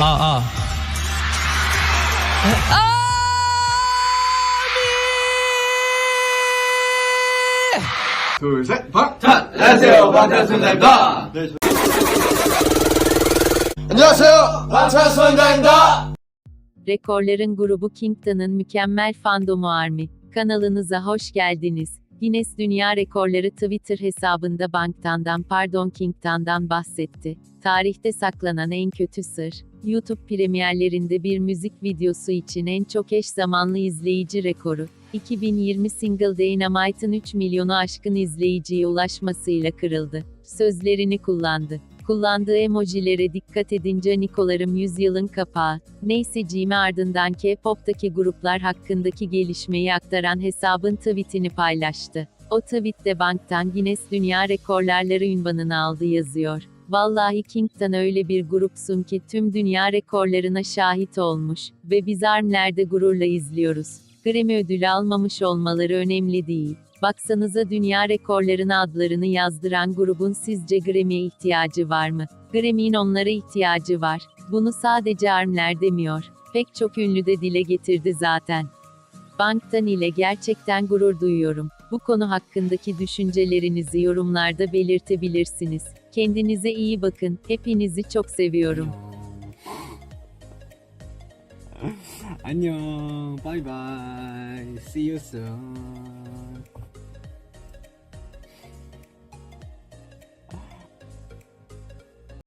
아, 아. 둘, 셋, 박! 자, 안녕하세요. 방탄소년단입니다. 네, 안녕하세요, 방탄소년단입니다! Rekorların grubu Kington'ın mükemmel fandomu Army. Kanalınıza hoş geldiniz. Guinness Dünya Rekorları Twitter hesabında Bangtan'dan pardon Kington'dan bahsetti. Tarihte saklanan en kötü sır, YouTube premierlerinde bir müzik videosu için en çok eş zamanlı izleyici rekoru. 2020 single Dynamite'ın 3 milyonu aşkın izleyiciye ulaşmasıyla kırıldı. Sözlerini kullandı. Kullandığı emojilere dikkat edince Nikolarım yüzyılın kapağı. Neyseciğimi ardından K-pop'taki gruplar hakkındaki gelişmeyi aktaran hesabın tweetini paylaştı. O tweette banktan Guinness Dünya Rekorlarları ünvanını aldı yazıyor. Vallahi King'den öyle bir grupsun ki tüm dünya rekorlarına şahit olmuş ve biz Armler'de gururla izliyoruz. Grammy ödülü almamış olmaları önemli değil. Baksanıza dünya rekorlarına adlarını yazdıran grubun sizce Grammy'e ihtiyacı var mı? Grammy'in onlara ihtiyacı var. Bunu sadece ARM'ler demiyor. Pek çok ünlü de dile getirdi zaten. Banktan ile gerçekten gurur duyuyorum. Bu konu hakkındaki düşüncelerinizi yorumlarda belirtebilirsiniz. Kendinize iyi bakın. Hepinizi çok seviyorum. 안녕. Bye bye. See you soon.